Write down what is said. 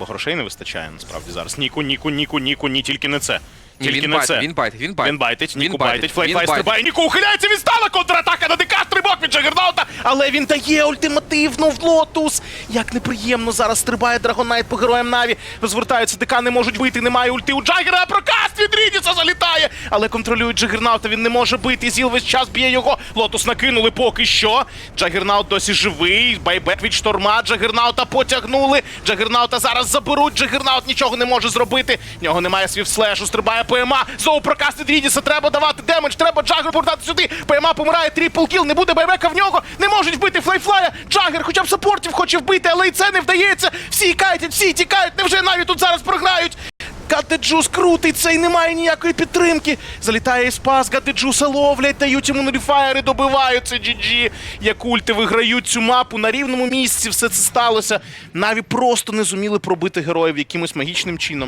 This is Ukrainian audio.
бо грошей не вистачає насправді зараз. Ніку, ніку, ніку, ніку, ні, тільки не це. Ні, Тільки він не байтить, це. він байтить, він байтить. Він байтить, Ніку Він байтить, Флейфлай стрибає, Ніку ухиляється, відстала контратака на дика, стрибок від Джагернаута, але він дає ультимативну в лотус. Як неприємно зараз стрибає Драгонайт по героям Наві. Розвертаються, дика не можуть вийти, немає ульти у Джагера, а прокаст від Рідіса залітає. Але контролюють Джагернаута, він не може бити, Зіл весь час б'є його. Лотус накинули поки що. Джагернаут досі живий, байбек від шторма, Джагернаута потягнули. Джагернаута зараз заберуть, Джагернаут нічого не може зробити. В нього немає свів слешу, стрибає ПМА. Знову прокаст від Рідіса, треба давати демедж, треба Джагер повертати сюди. ПМА помирає, трипл кіл, не буде байбека в нього. Не можуть вбити флайфлая. Джагер хоча б саппортів хоче вбити, але і це не вдається. Всі кайтять, всі тікають. Невже навіть тут зараз програють? Гадеджус крутиться і немає ніякої підтримки. Залітає і спас, Гадеджуса ловлять, дають йому норіфаєри, добивають це GG. Як ульти виграють цю мапу на рівному місці, все це сталося. Наві просто не зуміли пробити героїв якимось магічним чином.